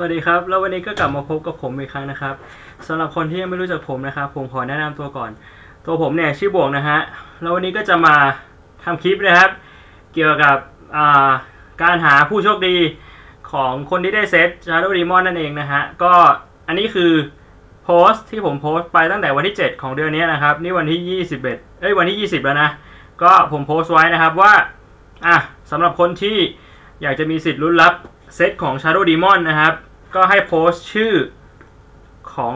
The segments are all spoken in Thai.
สวัสดีครับ แล้ววันนี้ก็กลับมาพบกับผมอีกครั้งนะครับสำหรับคนที่ยังไม่รู้จักผมนะครับ ผมขอแนะนำตัวก่อน ตัวผมเนี่ยชื่อบวงนะฮะ แล้ววันนี้ก็จะมาทำคลิปนะครับ เกี่ยวกับาการหาผู้โชคดีของคนที่ได้เซต Shadow Demon นั่นเองนะฮะ ก็อันนี้คือโพสต์ที่ผมโพสต์ไปตั้งแต่วันที่ 7 ของเดือนนี้นะครับ นี่วันที่ 21 เอ้ยวันที่ 20 แล้วนะ ก็ผมโพสต์ไว้นะครับว่าอะสำหรับคนที่อยากจะมีสิทธิ์ลุ้นรับเซตของ Shadow Demon นะครับ ก็ให้โพสต์ชื่อของ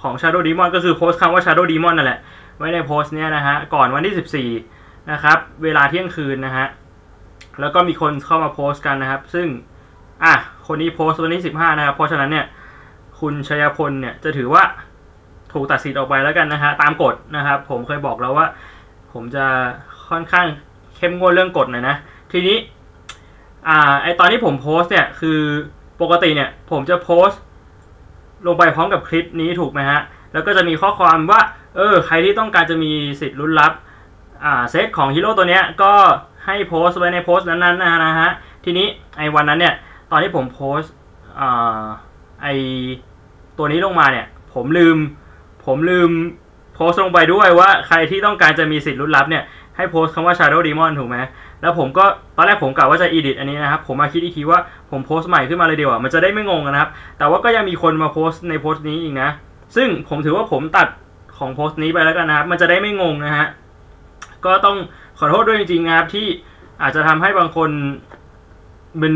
ของ Shadow Demon ก็คือโพสต์คำว่า Shadow Demon นั่นแหละ ไว้ในโพสต์เนี้ยนะฮะ ก่อนวันที่ 14 นะครับ เวลาเที่ยงคืนนะฮะ แล้วก็มีคนเข้ามาโพสต์กันนะครับ ซึ่ง อะ คนนี้โพสต์วันที่ 15 นะครับ เพราะฉะนั้นเนี่ย คุณชยพลเนี่ยจะถือว่าถูกตัดสิทธิ์ออกไปแล้วกันนะฮะ ตามกฎนะครับ ผมเคยบอกแล้วว่า ผมจะค่อนข้างเข้มงวดเรื่องกฎหน่อยนะ ทีนี้ อ่า ไอตอนที่ผมโพสต์เนี่ยคือ ปกติเนี่ยผมจะโพสต์ลงไปพร้อมกับคลิปนี้ถูกไหมฮะ แล้วก็จะมีข้อความว่า เออ ใครที่ต้องการจะมีสิทธิ์ลุ้นรับ อ่า เซตของฮีโร่ตัวเนี้ย ก็ให้โพสต์ไว้ในโพสต์นั้นๆนะฮะ ทีนี้ไอ้วันนั้นเนี่ย ตอนที่ผมโพสต์ อ่า ไอตัวนี้ลงมาเนี่ย ผมลืม ผมลืมโพสต์ลงไปด้วยว่าใครที่ต้องการจะมีสิทธิ์ลุ้นรับเนี่ย ให้โพสต์คำว่า Shadow Demon ถูกไหม แล้วผมก็ตอนแรกผมกะว่าจะ edit อันนี้นะครับ ผมมาคิดอีกทีว่าผมโพสต์ใหม่ขึ้นมาเลยเดีกว่ามันจะได้ไม่งงนะครับ แต่ว่าก็ยังมีคนมาโพสต์ในโพสต์นี้อีกนะ ซึ่งผมถือว่าผมตัดของโพสต์นี้ไปแล้วกันนะครับ มันจะได้ไม่งงนะฮะ ก็ต้องขอโทษด้วยจริงๆนะครับที่อาจจะทำให้บางคน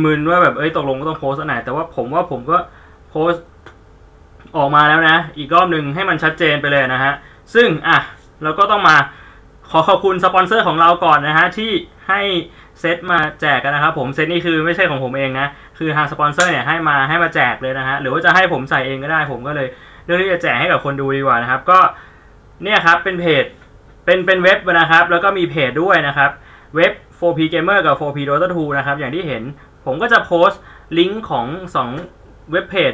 มึนๆว่าแบบเอ้ยตกลงก็ต้องโพสต์อันไหน แต่ว่าผมว่าผมก็โพสต์ออกมาแล้วนะ อีกรอบหนึ่งให้มันชัดเจนไปเลยนะฮะ ซึ่งอะเราก็ต้องมา ขอขอบคุณสปอนเซอร์ของเราก่อนนะฮะที่ให้เซตมาแจกกันนะครับผมเซตนี่คือไม่ใช่ของผมเองนะคือทางสปอนเซอร์เนี่ยให้มาให้มาแจกเลยนะฮะหรือว่าจะให้ผมใส่เองก็ได้ผมก็เลยเลือกที่จะแจกให้กับคนดูดีกว่านะครับ ก็เนี่ยครับเป็นเพจเป็นเป็นเว็บนะครับ แล้วก็มีเพจด้วยนะครับเว็บ 4P Gamer กับ 4P Dota 2นะครับอย่างที่เห็นผมก็จะโพสต์ลิงก์ของ2เว็บเพจ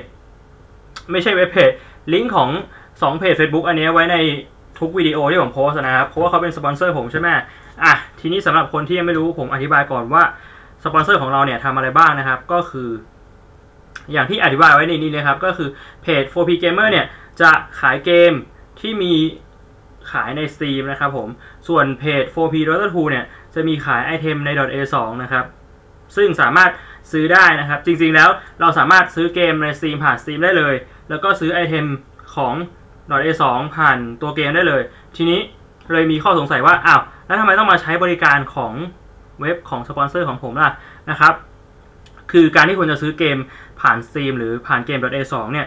ไม่ใช่เว็บเพจลิงก์ของ2เพจ Facebook อันนี้ไว้ใน ทุกวิดีโอที่ผมโพสนะครับเพราะว่าเขาเป็นสปอนเซอร์ผมใช่ไหมอะทีนี้สำหรับคนที่ยังไม่รู้ผมอธิบายก่อนว่าสปอนเซอร์ของเราเนี่ยทำอะไรบ้างนะครับ ก็คือ อย่างที่อธิบายไว้ในนี้เลยครับ ก็คือเพจ 4P Gamer เนี่ยจะขายเกมที่มีขายใน Steam นะครับผม ส่วนเพจ 4P Dota 2เนี่ยจะมีขายไอเทมใน .a2 นะครับ ซึ่งสามารถซื้อได้นะครับ จริงๆแล้วเราสามารถซื้อเกมใน Steam ผ่าน Steam ได้เลย แล้วก็ซื้อไอเทมของ ด .a2 ผ่านตัวเกมได้เลย ทีนี้เลยมีข้อสงสัยว่าอ้าวแล้วทำไมต้องมาใช้บริการของเว็บของสปอนเซอร์ของผมล่ะนะครับ คือการที่คุณจะซื้อเกมผ่าน Steam หรือผ่านเกม .a2 เนี่ย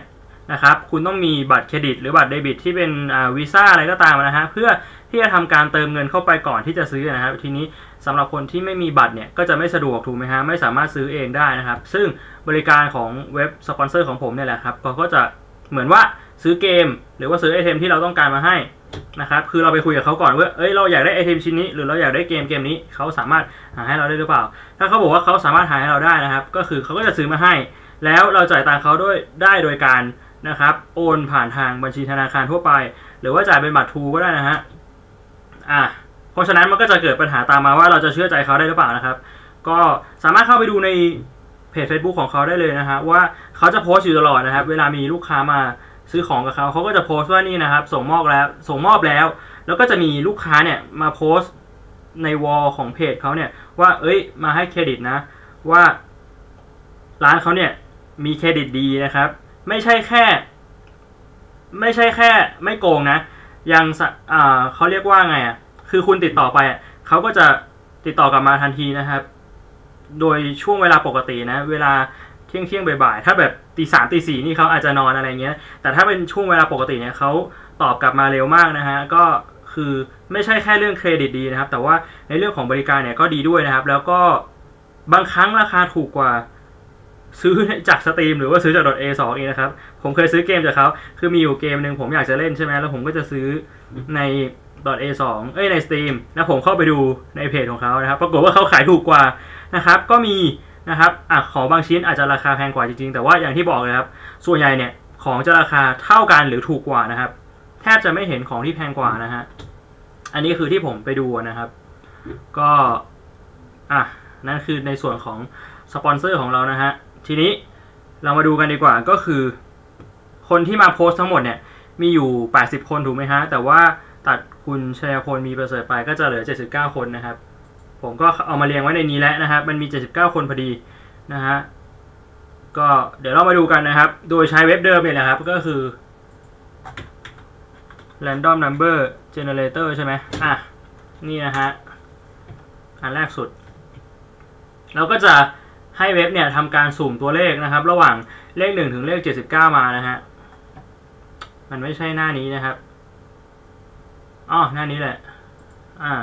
นะครับคุณต้องมีบัตรเครดิต หรือบัตรเดบิตที่เป็นวีซ่าอะไรก็ตามนะฮะเพื่อที่จะทำการเติมเงินเข้าไปก่อนที่จะซื้อนะครับทีนี้สำหรับคนที่ไม่มีบัตรเนี่ยก็จะไม่สะดวกถูกไหมฮะไม่สามารถซื้อเองได้นะครับ ซึ่งบริการของเว็บสปอนเซอร์ของผมเนี่ยแหละครับเขาก็จะเหมือนว่า ซื้อเกม หรือว่าซื้อไอเทมที่เราต้องการมาให้นะครับคือเราไปคุยกับเขาก่อนว่าเอ้ยเราอยากได้ไอเทมชิ้นนี้หรือเราอยากได้เกมเกมนี้เขาสามารถหาให้เราได้หรือเปล่า ถ้าเขาบอกว่าเขาสามารถหาให้เราได้นะครับ ก็คือเขาก็จะซื้อมาให้ แล้วเราจ่ายตังเขาด้วยได้โดยการนะครับโอนผ่านทางบัญชีธนาคารทั่วไป หรือว่าจ่ายเป็นบัตรทูก็ได้นะฮะอะเพราะฉะนั้นมันก็จะเกิดปัญหาตามมาว่าเราจะเชื่อใจเขาได้หรือเปล่านะครับ ก็สามารถเข้าไปดูในเพจ Facebook ของเขาได้เลยนะฮะว่าเขาจะโพสต์อยู่ตลอดนะครับ เวลามีลูกค้ามา ซื้อของกับเขาเขาก็จะโพสต์ว่านี่นะครับ ส่งมอบแล้ว ส่งมอบแล้ว แล้วก็จะมีลูกค้าเนี่ยมาโพสต์ในวอลของเพจเขาเนี่ย ว่า เอ้ย มาให้เครดิตนะ ว่าร้านเขาเนี่ยมีเครดิตดีนะครับ ไม่ใช่แค่ ไม่ใช่แค่ ไม่โกงนะ ยังอ่าเขาเรียกว่าไงอะคือคุณติดต่อไปเขาก็จะติดต่อกลับมาทันทีนะครับ โดยช่วงเวลาปกตินะ เวลา เที่ยงเที่ยงบ่ายๆ ถ้าแบบตีสามตีสี่นี่เขาอาจจะนอนอะไรเงี้ย แต่ถ้าเป็นช่วงเวลาปกติเนี่ยเขาตอบกลับมาเร็วมากนะฮะ ก็คือไม่ใช่แค่เรื่องเครดิตดีนะครับ แต่ว่าในเรื่องของบริการเนี่ยก็ดีด้วยนะครับ แล้วก็บางครั้งราคาถูกกว่าซื้อจากสตรีมหรือว่าซื้อจาก .a2 เองนะครับ ผมเคยซื้อเกมจากเขาคือมีอยู่เกมหนึ่งผมอยากจะเล่นใช่ไหมแล้วผมก็จะซื้อใน .a2 เอ้ยใน Steam แล้วผมเข้าไปดูในเพจของเขานะครับ ปรากฏว่าเขาขายถูกกว่านะครับ ก็มี นะครับอะของบางชิ้นอาจจะราคาแพงกว่าจริงๆ แต่ว่าอย่างที่บอกเลยครับ ส่วนใหญ่เนี่ยของจะราคาเท่ากันหรือถูกกว่านะครับ แทบจะไม่เห็นของที่แพงกว่านะฮะ อันนี้คือที่ผมไปดูนะครับ ก็อะนั่นคือในส่วนของสปอนเซอร์ของเรานะฮะ ทีนี้เรามาดูกันดีกว่าก็คือ คนที่มาโพสต์ทั้งหมดเนี่ย มีอยู่ 80 คนถูกไหมฮะ แต่ว่าตัดคุณชัยพลมีประเสริฐไปก็จะเหลือ 79 คนนะครับ ผมก็เอามาเรียงไว้ในนี้แล้วนะครับ มันมี 79 คนพอดีนะฮะ ก็เดี๋ยวเรามาดูกันนะครับ โดยใช้เว็บเดิมเนี่ยแหละครับก็คือ random number generator ใช่ไหมอะ นี่นะฮะ อันแรกสุด เราก็จะให้เว็บเนี่ยทำการสุ่มตัวเลขนะครับ ระหว่างเลข 1 ถึงเลข 79 มานะฮะ มันไม่ใช่หน้านี้นะครับอ๋อหน้านี้แหละ อ่า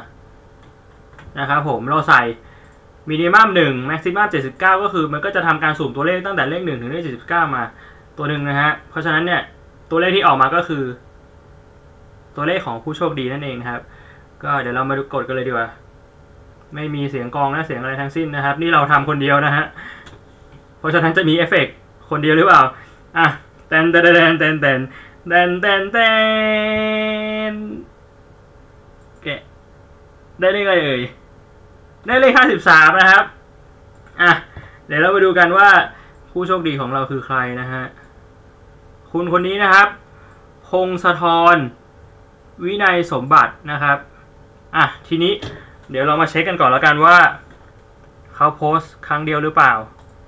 นะครับผมเราใส่มินิมัมหนึ่งแม็กซิมัมเจ็ดสิบเก้าก็คือมันก็จะทำการสุ่มตัวเลขตั้งแต่เลขหนึ่งถึงเลขเจ็ดสิบเก้ามาตัวหนึ่งนะฮะ เพราะฉะนั้นเนี่ยตัวเลขที่ออกมาก็คือ ตัวเลขของผู้โชคดีนั่นเองนะครับ ก็เดี๋ยวเรามาดูกดกันเลยดีกว่า ไม่มีเสียงกองและเสียงอะไรทั้งสิ้นนะครับ นี่เราทำคนเดียวนะฮะ เพราะฉะนั้นจะมีเอฟเฟกคนเดียวหรือเปล่า อะเต้นเต้นเต้นเต้นเต้นเต้นเต้นเต้นแกะได้เลขอะไรเอ่ย ได้เลขห้าสิบสามนะครับ อะ เดี๋ยวเราไปดูกันว่าผู้โชคดีของเราคือใครนะฮะ คุณคนนี้นะครับ พงศธร วินัยสมบัตินะครับ อะ ทีนี้เดี๋ยวเรามาเช็คกันก่อนแล้วกันว่าเขาโพสต์ครั้งเดียวหรือเปล่า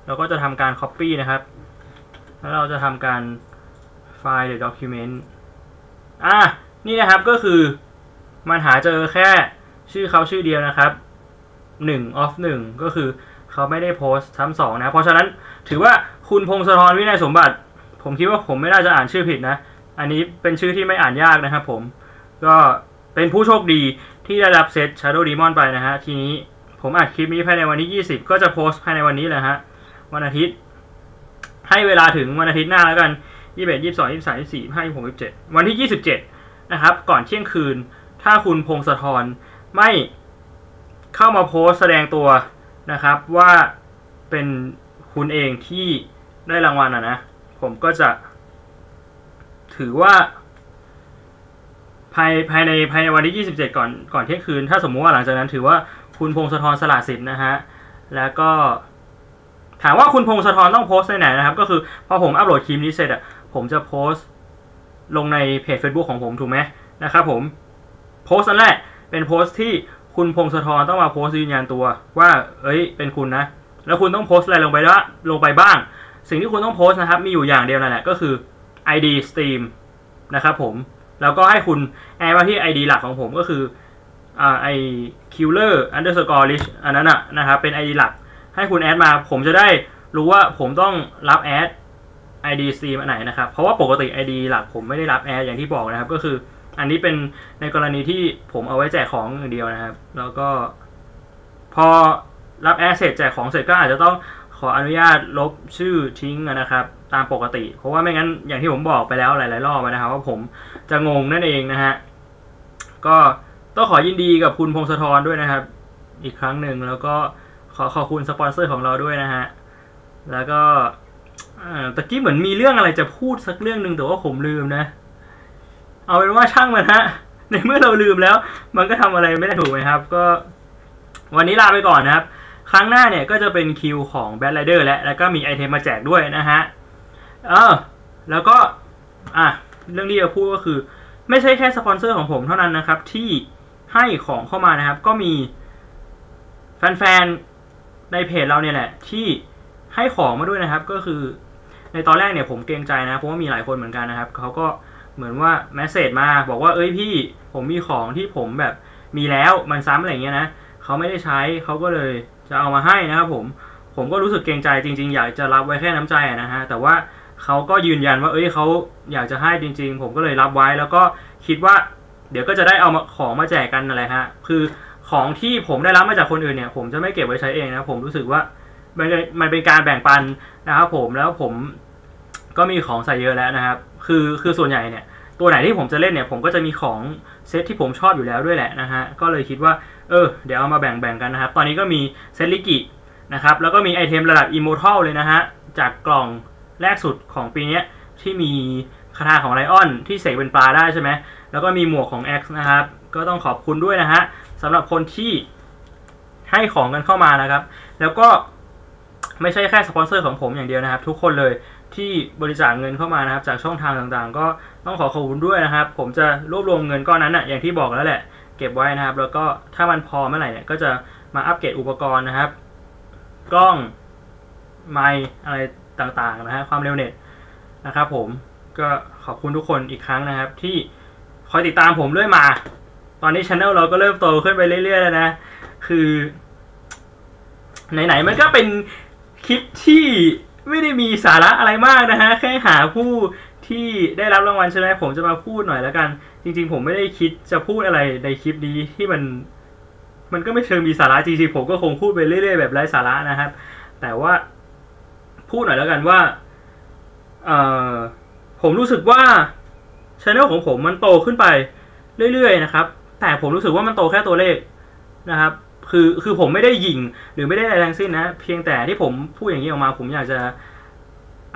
เราก็จะทำการ Copy นะครับ แล้วเราจะทำการไฟล์หรือ Document อะ นี่นะครับก็คือมันหาเจอแค่ชื่อเขาชื่อเดียวนะครับ 1 of 1 ก็คือเขาไม่ได้โพสต์ซ้ำสองนะ เพราะฉะนั้นถือว่าคุณพงศธรวินัยสมบัติ ผมคิดว่าผมไม่น่าจะอ่านชื่อผิดนะ อันนี้เป็นชื่อที่ไม่อ่านยากนะครับผม ก็เป็นผู้โชคดีที่ได้รับเซต Shadow Demon ไปนะฮะ ทีนี้ผมอัดคลิปนี้ภายในวันที่ 20 ก็จะโพสต์ภายในวันนี้แหละฮะ วันอาทิตย์ ให้เวลาถึงวันอาทิตย์หน้าแล้วกัน 21 22 23 24 25 26 27 วันที่ 27 นะครับ ก่อนเที่ยงคืน ถ้าคุณพงศธรไม่ เข้ามาโพสแสดงตัวนะครับว่าเป็นคุณเองที่ได้รางวัลอะนะ ผมก็จะ ถือว่า ภายภายในภายในวันที่ 27 ก่อนก่อนเที่ยงคืน ถ้าสมมุติว่าหลังจากนั้นถือว่าคุณพงศธรสละสิทธิ์นะฮะ แล้วก็ ถามว่าคุณพงศธรต้องโพสต์ในไหนนะครับ ก็คือพอผมอัปโหลดคลิปนี้เสร็จอะผมจะโพสต์ลงในเพจ Facebook ของผมถูกไหมนะครับผมโพสต์อันแหละเป็นโพสต์ที่ คุณพงศธรต้องมาโพสต์ยืนยันตัว ว่า เอ้ย เป็นคุณนะ แล้วคุณต้องโพสต์อะไรลงไปละลงไปบ้าง สิ่งที่คุณต้องโพสต์นะครับ มีอยู่อย่างเดียวนั่นแหละก็คือ ID Steam นะครับผม แล้วก็ให้คุณแอดมาที่ ID หลักของผมก็คืออ่าไอ killer underscore list อันนั้นอะนะครับเป็น ID หลัก ให้คุณแอดมา ผมจะได้รู้ว่าผมต้องรับแอด ID Steam อันไหนนะครับ เพราะว่าปกติ ID หลักผมไม่ได้รับแอดอย่างที่บอกนะครับ ก็คือ อันนี้เป็นในกรณีที่ผมเอาไว้แจกของอย่างเดียวนะครับ แล้วก็พอรับแอดเสร็จแจกของเสร็จก็อาจจะต้องขออนุญาตลบชื่อทิ้งนะครับ ตามปกติ เพราะว่าไม่งั้นอย่างที่ผมบอกไปแล้วหลาย ๆ รอบนะครับ ว่าผมจะงงนั่นเองนะฮะก็ต้องขอยินดีกับคุณพงศธรด้วยนะครับ อีกครั้งหนึ่งแล้วก็ขอขอบคุณสปอนเซอร์ของเราด้วยนะฮะแล้วก็ตะกี้เหมือนมีเรื่องอะไรจะพูดสักเรื่องหนึ่งแต่ว่าผมลืมนะ เอาเป็นว่าช่างมันฮะ ในเมื่อเราลืมแล้ว มันก็ทำอะไรไม่ได้ถูกไหมครับ ก็ วันนี้ลาไปก่อนนะครับ ครั้งหน้าเนี่ยก็จะเป็นคิวของแบทไรเดอร์และแล้วก็มีไอเทมมาแจกด้วยนะฮะ เออ แล้วก็ อะ เรื่องที่จะพูดก็คือ ไม่ใช่แค่สปอนเซอร์ของผมเท่านั้นนะครับ ที่ให้ของเข้ามานะครับ ก็มีแฟนๆ ในเพจเราเนี่ยแหละ ที่ให้ของมาด้วยนะครับ ก็คือในตอนแรกเนี่ยผมเกรงใจนะเพราะว่ามีหลายคนเหมือนกันนะครับเขาก็ เหมือนว่าแมสเซจมาบอกว่าเอ้ยพี่ผมมีของที่ผมแบบมีแล้วมันซ้ำอะไรเงี้ยนะเขาไม่ได้ใช้เขาก็เลยจะเอามาให้นะครับผมผมก็รู้สึกเกรงใจจริง ๆ อยากจะรับไว้แค่น้ำใจนะฮะแต่ว่าเขาก็ยืนยันว่าเอ้ยเขาอยากจะให้จริง ๆ ผมก็เลยรับไว้แล้วก็คิดว่า เดี๋ยวก็จะได้เอามาของมาแจกกันอะไรฮะคือของที่ผมได้รับมาจากคนอื่นเนี่ย ผมจะไม่เก็บไว้ใช้เองนะผมรู้สึกว่ามันมันเป็นการแบ่งปันนะครับผมแล้วผม ก็มีของใส่เยอะแล้วนะครับ คือคือส่วนใหญ่เนี่ยตัวไหนที่ผมจะเล่นเนี่ยผมก็จะมีของเซตที่ผมชอบอยู่แล้วด้วยแหละนะฮะก็เลยคิดว่าเออเดี๋ยวเอามาแบ่งแบ่งกันนะครับ ตอนนี้ก็มีเซตลิกินะครับแล้วก็มีไอเทมระดับอิโมทัลเลยนะฮะจากกล่องแรกสุดของปีนี้ที่มีคาถาของไลออนที่เสกเป็นปลาได้ใช่ไหมแล้วก็มีหมวกของ X นะครับ ก็ต้องขอบคุณด้วยนะฮะสำหรับคนที่ให้ของกันเข้ามานะครับ แล้วก็ไม่ใช่แค่สปอนเซอร์ของผมอย่างเดียวนะครับ ทุกคนเลย ที่บริจาคเงินเข้ามานะครับ จากช่องทางต่างๆ ก็ต้องขอขอบคุณด้วยนะครับ ผมจะรวบรวมเงินก้อนนั้นอะอย่างที่บอกแล้วแหละ เก็บไว้นะครับ แล้วก็ถ้ามันพอเมื่อไหร่เนี่ยก็จะมาอัปเกรดอุปกรณ์นะครับ กล้องไมค์อะไรต่างๆนะฮะความเร็วเน็ตนะครับผมก็ขอบคุณทุกคนอีกครั้งนะครับ ที่คอยติดตามผมเรื่อยมา ตอนนี้ช anel เราก็เริ่มโตขึ้นไปเรื่อยๆแล้วนะ คือ ไหนๆมันก็เป็นคลิปที่ ไม่ได้มีสาระอะไรมากนะฮะ แค่หาผู้ที่ได้รับรางวัลใช่ไหมผมจะมาพูดหน่อยแล้วกัน จริง ๆ ผมไม่ได้คิดจะพูดอะไรในคลิปนี้ที่มัน มันก็ไม่เชิงมีสาระจริงๆผมก็คงพูดไปเรื่อย ๆ แบบไร้สาระนะครับ แต่ว่าพูดหน่อยแล้วกันว่าเออผมรู้สึกว่าช anel ของผมมันโตขึ้นไปเรื่อยๆนะครับ แต่ผมรู้สึกว่ามันโตแค่ตัวเลขนะครับ คือคือผมไม่ได้ยิงหรือไม่ได้อะไรทั้งสิ้นนะ เพียงแต่ที่ผมพูดอย่างนี้ออกมา ผมอยากจะ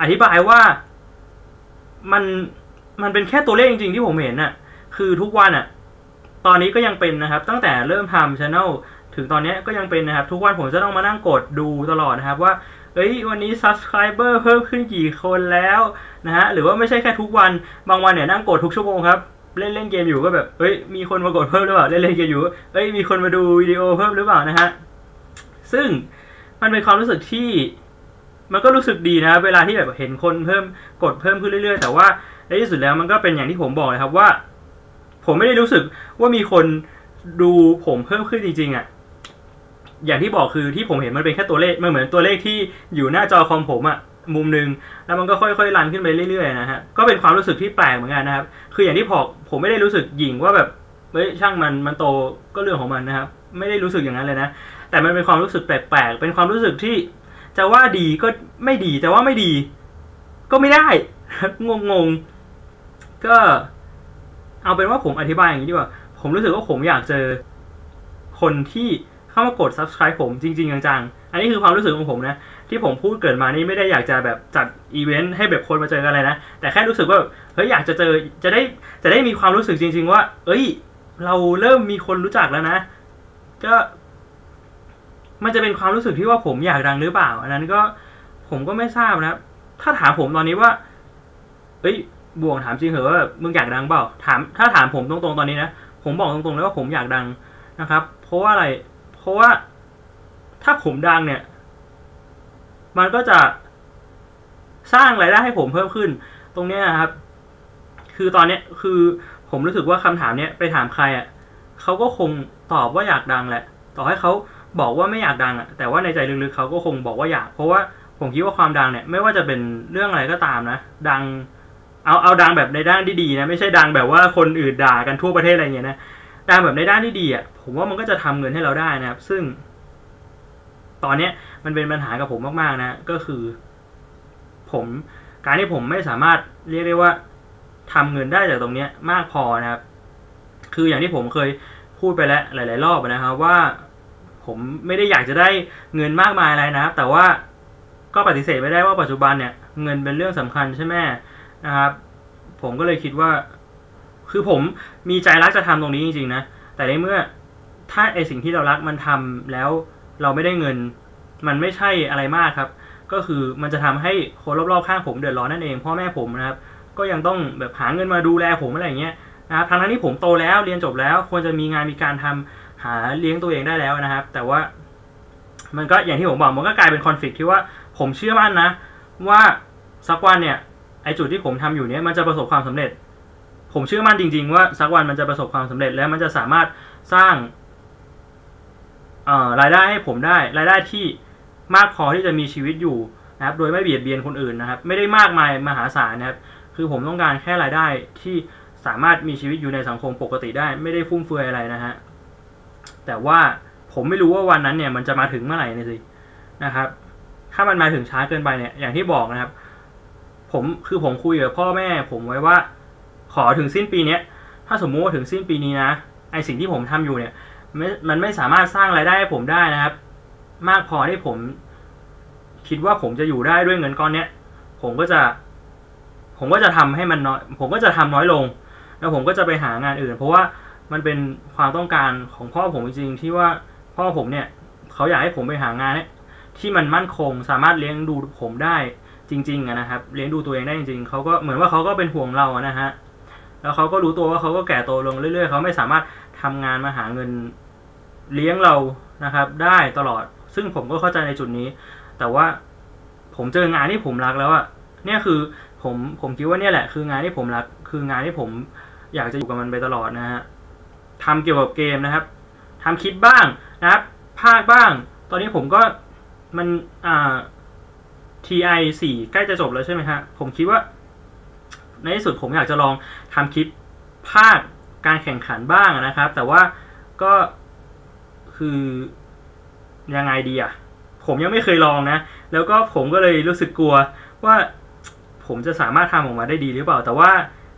อธิบายว่ามันมันเป็นแค่ตัวเลขจริงๆที่ผมเห็นน่ะ คือทุกวันอะ ตอนนี้ก็ยังเป็นนะครับ ตั้งแต่เริ่มทำช anel ถึงตอนนี้ก็ยังเป็นนะครับ ทุกวันผมจะต้องมานั่งกดดูตลอดนะครับว่า เอ้ยวันนี้ subscriber เพิ่มขึ้นกี่คนแล้วนะฮะ หรือว่าไม่ใช่แค่ทุกวัน บางวันเนี่ยนั่งกดทุกชั่วโมงครับ เล่นเล่นเกมอยู่ก็แบบเอ้ยมีคนมากดเพิ่มหรือเปล่าเล่นเล่นเกมอยู่เอ้ยมีคนมาดูวิดีโอเพิ่มหรือเปล่านะฮะซึ่งมันเป็นความรู้สึกที่มันก็รู้สึกดีนะ เวลาที่แบบเห็นคนเพิ่มกดเพิ่มขึ้นเรื่อยๆ แต่ว่าในที่สุดแล้วมันก็เป็นอย่างที่ผมบอกเลยครับว่า ผมไม่ได้รู้สึกว่ามีคนดูผมเพิ่มขึ้นจริงๆอะอย่างที่บอกคือที่ผมเห็นมันเป็นแค่ตัวเลขมันเหมือนตัวเลขที่อยู่หน้าจอคอมผมอะ มุมหนึ่งแล้วมันก็ค่อยๆรันขึ้นไปเรื่อยๆนะฮะก็เป็นความรู้สึกที่แปลกเหมือนกันนะครับ คืออย่างที่บอกผมไม่ได้รู้สึกหยิ่งว่าแบบเฮ้ยช่างมันมันโตก็เรื่องของมันนะครับ ไม่ได้รู้สึกอย่างนั้นเลยนะ แต่มันเป็นความรู้สึกแปลกๆเป็นความรู้สึกที่จะว่าดีก็ไม่ดีแต่ว่าไม่ดี ก็ไม่ได้งงๆก็ เอาเป็นว่าผมอธิบายอย่างนี้ดีกว่า ผมรู้สึกว่าผมอยากเจอ คนที่เข้ามากด subscribe ผมจริง ๆ จังๆ อันนี้คือความรู้สึกของผมนะ ที่ผมพูดเกิดมานี่ไม่ได้อยากจะแบบจัดอีเวนต์ให้แบบคนมาเจอกันอะไรนะ แต่แค่รู้สึกว่าเฮ้ยอยากจะเจอจะได้จะได้มีความรู้สึกจริง ๆ ว่า เอ้ย เราเริ่มมีคนรู้จักแล้วนะ ก็มันจะเป็นความรู้สึกที่ว่าผมอยากดังหรือเปล่า อันนั้นก็ผมก็ไม่ทราบนะ ถ้าถามผมตอนนี้ว่า เอ้ยบวงถามจริงเหรอว่ามึงอยากดังเปล่า ถาม ถ้าถามผมตรงๆตอนนี้นะ ผมบอกตรงๆเลยว่าผมอยากดังนะครับ เพราะว่าอะไร เพราะว่าถ้าผมดังเนี่ย มันก็จะสร้างรายได้ให้ผมเพิ่มขึ้น ตรงเนี้ยครับ คือตอนเนี้ยคือผมรู้สึกว่าคำถามเนี้ยไปถามใครอะเขาก็คงตอบว่าอยากดังแหละ ต่อให้เขาบอกว่าไม่อยากดังอะ แต่ว่าในใจลึกๆเขาก็คงบอกว่าอยาก เพราะว่าผมคิดว่าความดังเนี่ย ไม่ว่าจะเป็นเรื่องอะไรก็ตามนะ ดัง เอาเอาดังแบบในด้านที่ดีนะ ไม่ใช่ดังแบบว่าคนอื่นด่ากันทั่วประเทศอะไรเงี้ยนะดังแบบในด้านที่ดีอะผมว่ามันก็จะทำเงินให้เราได้นะครับ ซึ่ง ตอนเนี้ยมันเป็นปัญหากับผมมากๆนะ ก็คือ ผมการที่ผมไม่สามารถเรียกได้ว่าทำเงินได้จากตรงเนี้ยมากพอนะครับ คืออย่างที่ผมเคยพูดไปแล้วหลาย ๆ รอบนะครับว่าผมไม่ได้อยากจะได้เงินมากมายอะไรนะครับ แต่ว่าก็ปฏิเสธไม่ได้ว่าปัจจุบันเนี่ย เงินเป็นเรื่องสำคัญใช่ไหมนะครับ ผมก็เลยคิดว่า คือผมมีใจรักจะทำตรงนี้จริง ๆ นะ แต่ในเมื่อถ้าไอสิ่งที่เรารักมันทำแล้ว เราไม่ได้เงิน มันไม่ใช่อะไรมากครับ ก็คือมันจะทำให้คนรอบๆข้างผมเดือดร้อนนั่นเองพ่อแม่ผมนะครับ ก็ยังต้องแบบหาเงินมาดูแลผมอะไรอย่างเงี้ยนะครับทั้งที่ผมโตแล้วเรียนจบแล้ว ควรจะมีงานมีการทำหาเลี้ยงตัวเองได้แล้วนะครับ แต่ว่ามันก็อย่างที่ผมบอกมันก็กลายเป็นคอนฟ lict ที่ว่าผมเชื่อมั่นนะ ว่าสักวันเนี่ยไอจุดที่ผมทำอยู่เนี่ยมันจะประสบความสำเร็จ ผมเชื่อมั่นจริง ๆ ว่าสักวันมันจะประสบความสำเร็จ และมันจะสามารถสร้าง รายได้ให้ผมได้ รายได้ที่มากพอที่จะมีชีวิตอยู่นะครับ โดยไม่เบียดเบียนคนอื่นนะครับ ไม่ได้มากมายมหาศาลนะครับ คือผมต้องการแค่รายได้ที่สามารถมีชีวิตอยู่ในสังคมปกติได้ ไม่ได้ฟุ่มเฟือยอะไรนะฮะแต่ว่าผมไม่รู้ว่าวันนั้นเนี่ยมันจะมาถึงเมื่อไหร่นี่สินะครับ ถ้ามันมาถึงช้าเกินไปเนี่ยอย่างที่บอกนะครับ ผมคือผมคุยกับพ่อแม่ ผมไว้ว่า ขอถึงสิ้นปีเนี้ยถ้าสมมุติว่าถึงสิ้นปีนี้นะไอสิ่งที่ผมทำอยู่เนี่ย ไม่มันไม่สามารถสร้างรายได้ให้ผมได้นะครับ มากพอที่ผม คิดว่าผมจะอยู่ได้ด้วยเงินก้อนเนี้ย ผมก็จะ ผมก็จะทำให้มันน้อย ผมก็จะทำน้อยลง แล้วผมก็จะไปหางานอื่น เพราะว่ามันเป็นความต้องการของพ่อผมจริงๆที่ว่าพ่อผมเนี่ย เขาอยากให้ผมไปหางานที่มันมั่นคง สามารถเลี้ยงดูผมได้จริงๆนะครับ เลี้ยงดูตัวเองได้จริงๆเขาก็เหมือนว่าเขาก็เป็นห่วงเราอะนะฮะแล้วเขาก็รู้ตัวว่าเขาก็แก่โตลงเรื่อยๆเขาไม่สามารถทำงานมาหาเงิน เลี้ยงเรานะครับ ได้ตลอด ซึ่งผมก็เข้าใจในจุดนี้ แต่ว่าผมเจองานที่ผมรักแล้วอะเนี่ยคือผมผมคิดว่าเนี่ยแหละ คืองานที่ผมรัก คืองานที่ผมอยากจะอยู่กับมันไปตลอดนะฮะทำเกี่ยวกับเกมนะครับทำคลิปบ้างนะครับภาคบ้าง ตอนนี้ผมก็มันอ่า TI สี่ใกล้จะจบแล้วใช่ไหมฮะผมคิดว่า ในที่สุดผมอยากจะลองทำคลิปภาคการแข่งขันบ้างนะครับ แต่ว่าก็ คือยังไงดีอะผมยังไม่เคยลองนะ แล้วก็ผมก็เลยรู้สึกกลัวว่าผมจะสามารถทำออกมาได้ดีหรือเปล่า แต่ว่า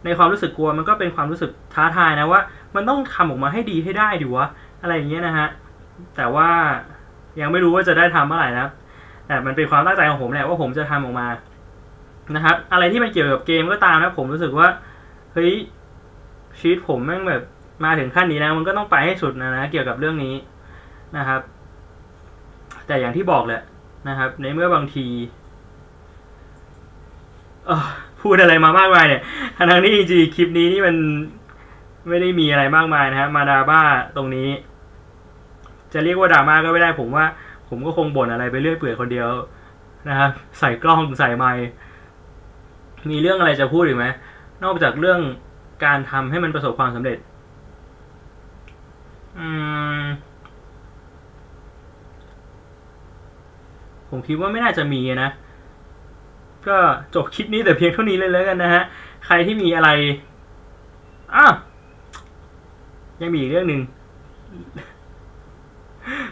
ในความรู้สึกกลัวมันก็เป็นความรู้สึกท้าทายนะว่า มันต้องทำออกมาให้ดีให้ได้ดิวะอะไรอย่างเงี้ยนะฮะแต่ว่ายังไม่รู้ว่าจะได้ทำเมื่อไหร่นะแต่มันเป็นความตั้งใจของผมแหละว่าผมจะทำออกมานะครับ อะไรที่มันเกี่ยวกับเกมก็ตามนะผมรู้สึกว่าเฮ้ยชีวิตผมแม่งแบบมาถึงขั้นนี้แล้วมันก็ต้องไปให้สุดนะนะเกี่ยวกับเรื่องนี้ นะครับ แต่อย่างที่บอกแหละนะครับ ในเมื่อบางทีพูดอะไรมามากมายเนี่ยทั้งที่จริงๆคลิปนี้นี่มันไม่ได้มีอะไรมากมายนะครับมาดราบ้าตรงนี้ จะเรียกว่าดราม่าก็ไม่ได้ผมว่า ผมก็คงบ่นอะไรไปเรื่อยเปื่อยคนเดียวนะครับใส่กล้องใส่ไมค์มีเรื่องอะไรจะพูดอีกไหมนอกจากเรื่องการทำให้มันประสบความสำเร็จ อืม ผมคิดว่าไม่น่าจะมีนะ ก็จบคลิปนี้แต่เพียงเท่านี้เลยแล้วกันนะฮะ ใครที่มีอะไรอ้าวยังมีอีกเรื่องหนึ่ง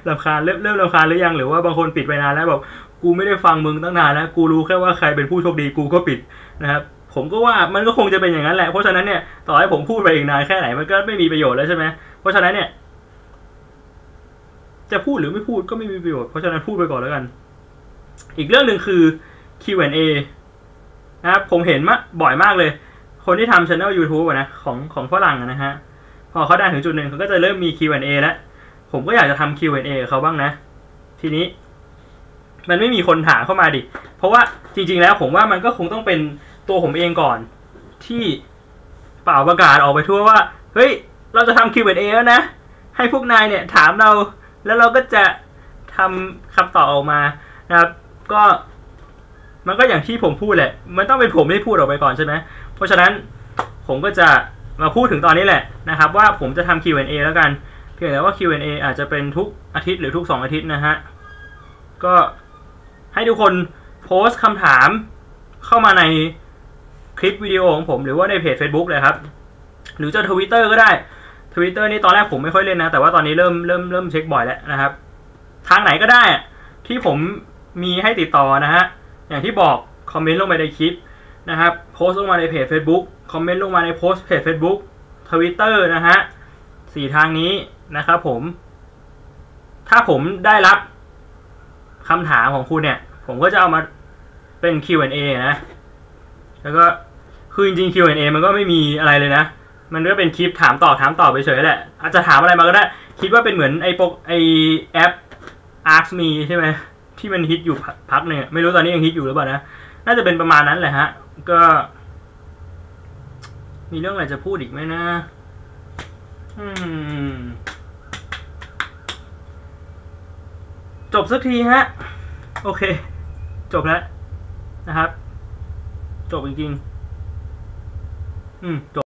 ลำคาญเริ่มเริ่มลำคาญหรือยังหรือว่าบางคนปิดไปนานแล้วบอกกูไม่ได้ฟังมึงตั้งนานแล้วกูรู้แค่ว่าใครเป็นผู้โชคดีกูก็ปิดนะครับผมก็ว่ามันก็คงจะเป็นอย่างนั้นแหละ เพราะฉะนั้นเนี่ยต่อให้ผมพูดไปอีกนานแค่ไหนมันก็ไม่มีประโยชน์แล้วใช่ไหมเพราะฉะนั้นเนี่ย จะพูดหรือไม่พูดก็ไม่มีประโยชน์เพราะฉะนั้นพูดไปก่อนแล้วกัน อีกเรื่องหนึ่งคือ Q&A นะครับผมเห็นมาบ่อยมากเลย คนที่ทำช anel YouTube นะของของฝรั่งนะฮะ พอเขาได้ถึงจุดหนึ่งเขาก็จะเริ่มมี Q&A แล้ว ผมก็อยากจะทำ Q&A กับเขาบ้างนะ ทีนี้ มันไม่มีคนถามเข้ามาดิ เพราะว่าจริง ๆ แล้วผมว่ามันก็คงต้องเป็นตัวผมเองก่อน ที่เป่าประกาศออกไปทั่วว่า เฮ้ย เราจะทำ Q&A แล้วนะ ให้พวกนายเนี่ยถามเรา แล้วเราก็จะทำคำตอบออกมานะครับ ก็ มันก็อย่างที่ผมพูดแหละ มันต้องเป็นผมที่พูดออกไปก่อนใช่ไหมเพราะฉะนั้นผมก็จะมาพูดถึงตอนนี้แหละนะครับ ว่าผมจะทำ Q&A แล้วกัน เพียงแต่ว่า Q&A อาจจะเป็นทุกอาทิตย์หรือทุก 2 อาทิตย์นะฮะ ก็ให้ทุกคนโพสต์คำถามเข้ามาในคลิปวิดีโอของผมหรือว่าในเพจ Facebook เลยครับ หรือจะทวิตเตอร์ก็ได้ทวิตเตอร์นี่ตอนแรกผมไม่ค่อยเล่นนะ แต่ว่าตอนนี้เริ่มเริ่มเริ่มเช็คบ่อยแล้วนะครับ ทางไหนก็ได้ที่ผม มีให้ติดต่อนะฮะ อย่างที่บอกคอมเมนต์ลงไปในคลิปนะครับโพสต์ลงมาในเพจ Facebook คอมเมนต์ลงมาในโพสต์เพจ Facebook Twitter นะฮะสี่ทางนี้นะครับผม ถ้าผมได้รับคำถามของคุณเนี่ย ผมก็จะเอามาเป็น Q&A นะ แล้วก็คือจริงๆ Q&A มันก็ไม่มีอะไรเลยนะ มันก็เป็นคลิปถามตอบถามตอบไปเฉยแหละ อาจจะถามอะไรมาก็ได้ คิดว่าเป็นเหมือนไอ้ปกไอแอป Ask Me ใช่ไหม ที่มันฮิตอยู่พักหนึ่งไม่รู้ตอนนี้ยังฮิตอยู่หรือเปล่านะน่าจะเป็นประมาณนั้นแหละฮะ ก็ มีเรื่องอะไรจะพูดอีกไหมนะอืมจบสักทีฮะ โอเค จบแล้วนะครับ จบจริงๆ อืม จบ